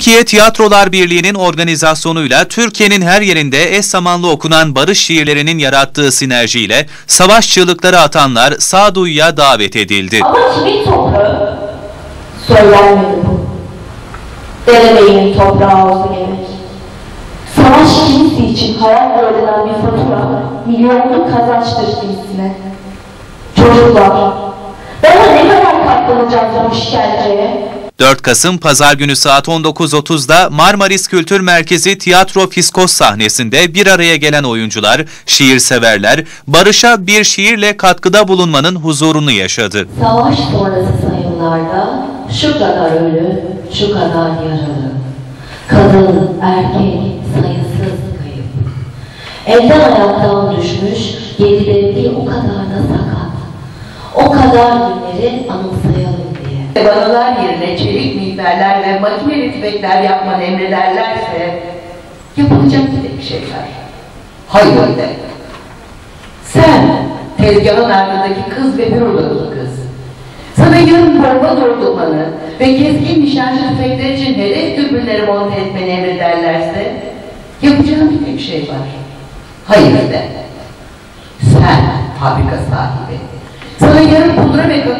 Türkiye Tiyatrolar Birliği'nin organizasyonuyla Türkiye'nin her yerinde eş zamanlı okunan barış şiirlerinin yarattığı sinerjiyle savaş çığlıkları atanlar sağduyuya davet edildi. Ama kimin toprağı? Söylenmedi bu. Derebeyinin toprağı olsa gerek. Savaş kimisi için hayal görülen bir fatura, milyonluk kazançtır kimisine. Çocuklar, daha ne kadar katlanacağız bu işkenceye? 4 Kasım Pazar günü saat 19.30'da Marmaris Kültür Merkezi Tiyatro Fiskos sahnesinde bir araya gelen oyuncular, şiirseverler, barışa bir şiirle katkıda bulunmanın huzurunu yaşadı. Savaş sonrası sayımlarda şu kadar ölü, şu kadar yaralı. Kadın, erkek, sayısız kayıp. Elden ayaktan düşmüş, gerileri o kadar da sakat. O kadar günleri. Vanalar yerine çelik miğferler ve makineli tüfekler yapmanı emrederlerse yapılacak bir tek şey var. Hayır de. Sen tezgahın ardındaki kız ve hür olurlu kız. Sana yarın bomba doldurmanı ve keskin nişancı tüfekler için hedef dürbünleri monte etmeni emrederlerse yapacağın bir tek şey var. Hayır de. Sen fabrika sahibi. Sana yarın pudra ve kakao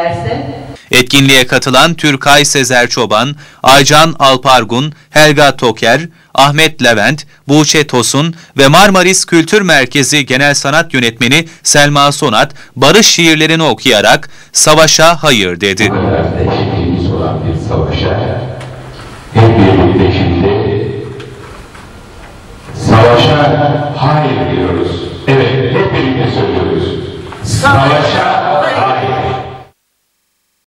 emrederlerse Etkinliğe katılan Türkay Sezer Çoban, Aycan Alpargun, Helga Toker, Ahmet Levent, Buğçe Tosun ve Marmaris Kültür Merkezi Genel Sanat Yönetmeni Selma Sonat, barış şiirlerini okuyarak savaşa hayır dedi. Dehşetimiz olan bir savaşa hep birlikte şimdi savaşa hayır diyoruz. Evet, hep birlikte söylüyoruz. Savaşa